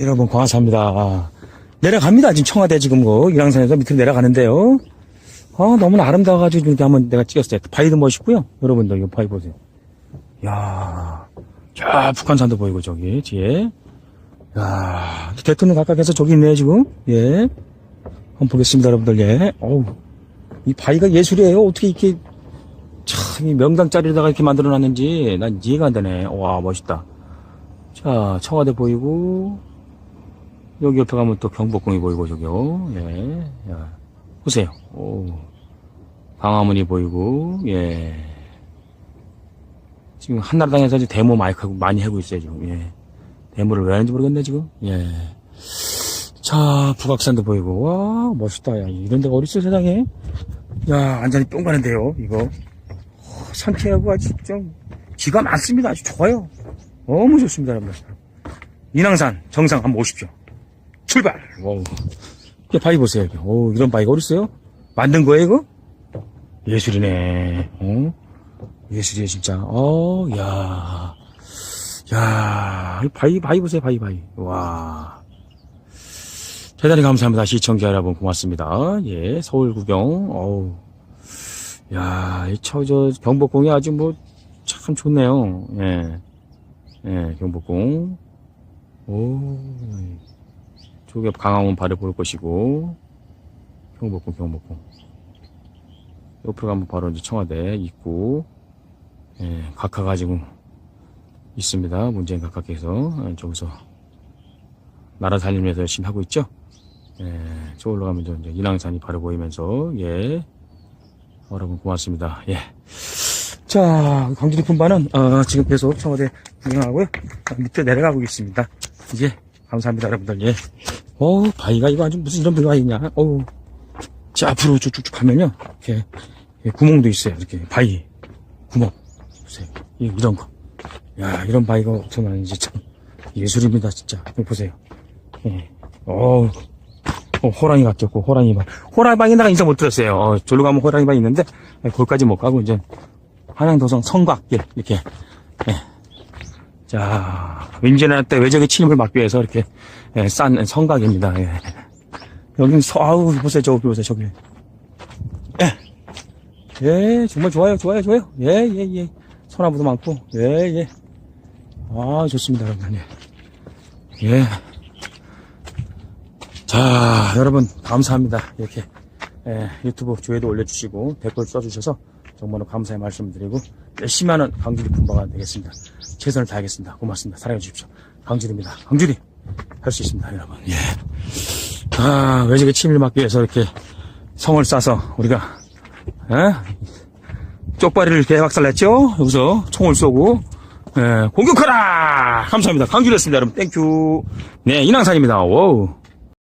여러분 고맙습니다. 내려갑니다. 지금 청와대 지금 그 일양산에서 밑으로 내려가는데요. 아 너무 아름다워가지고 이렇게 한번 내가 찍었어요. 바위도 멋있고요. 여러분들 이거 바위 보세요. 야, 자 북한산도 보이고 저기 뒤에. 야 대통령 각각에서 저기 있네요 지금. 예. 한번 보겠습니다, 여러분들. 예. 어우, 이 바위가 예술이에요. 어떻게 이렇게 참, 이 명당 자리에다가 이렇게 만들어 놨는지 난 이해가 안 되네. 와, 멋있다. 자, 청와대 보이고, 여기 옆에 가면 또 경복궁이 보이고, 저기요. 예. 야, 보세요. 오. 광화문이 보이고, 예. 지금 한나라당에서 이제 데모 마이크 많이 하고 있어요, 지금. 예. 데모를 왜 하는지 모르겠네, 지금. 예. 자, 북악산도 보이고, 와, 멋있다. 야, 이런 데가 어딨어, 세상에. 야, 완전히 뿅 가는데요, 이거. 어, 상쾌하고 아주 좀, 기가 많습니다. 아주 좋아요. 너무 좋습니다, 여러분들. 인왕산 정상 한번 오십시오. 출발! 와우. 이게 바위 보세요. 오, 이런 바위가 어딨어요? 만든 거예요, 이거? 예술이네. 어? 예술이에요, 진짜. 어, 야. 야, 이 바위, 바위 보세요, 바위, 바위. 와. 대단히 감사합니다. 시청자 여러분, 고맙습니다. 예, 서울 구경, 어우. 야, 이 저, 저, 경복궁이 아주 뭐, 참 좋네요. 예. 예, 경복궁. 오. 저기 강화문 바로 볼 것이고, 경복궁, 경복궁. 옆으로 가면 바로 이제 청와대 입구, 예, 각하가 지금 있습니다. 문재인 각하께서, 예, 저기서 나라 살림에서 열심히 하고 있죠. 예, 저 올라가면 저 이제 인왕산이 바로 보이면서, 예. 여러분 고맙습니다. 예. 자, 광주리 품바는, 어, 지금 계속 청와대 구경하고요. 어, 밑에 내려가고 있습니다. 이제, 감사합니다, 여러분들. 예. 어 바위가 이거 아주 무슨 이런 바위가 있냐. 어우. 자, 앞으로 쭉쭉쭉 가면요. 이렇게, 예, 구멍도 있어요. 이렇게, 바위. 구멍. 보세요. 이, 이런 거. 야, 이런 바위가 어떻게 많은지 참, 예술입니다, 진짜. 보세요. 예. 어우. 어, 호랑이 같겠고, 호랑이 방. 호랑이 방에다가 인사 못 들었어요. 어, 저로 가면 호랑이 방 있는데, 예, 거기까지 못 가고, 이제, 한양도성 성곽길, 이렇게, 예. 자, 임진왜란 때 외적의 침입을 막기 위해서 이렇게, 예, 싼 성곽입니다. 예. 여긴 서, 아우, 보세요, 저기 보세요, 저기. 예. 예, 정말 좋아요, 좋아요, 좋아요. 예, 예, 예. 소나무도 많고, 예, 예. 아, 좋습니다, 여러분. 예. 예. 자, 여러분, 감사합니다. 이렇게, 예, 유튜브 조회도 올려주시고, 댓글 써주셔서, 정말로 감사의 말씀 드리고, 열심히 하는 강주리 분바가 되겠습니다. 최선을 다하겠습니다. 고맙습니다. 사랑해 주십시오. 강주리입니다. 강주리! 할 수 있습니다, 여러분. 예. 아, 외적의 침입을 막기 위해서 이렇게 성을 싸서 우리가, 예? 쪽발이를 개박살 냈죠? 여기서 총을 쏘고, 예, 공격하라! 감사합니다. 강주리였습니다, 여러분. 땡큐. 네, 인왕산입니다. 워우.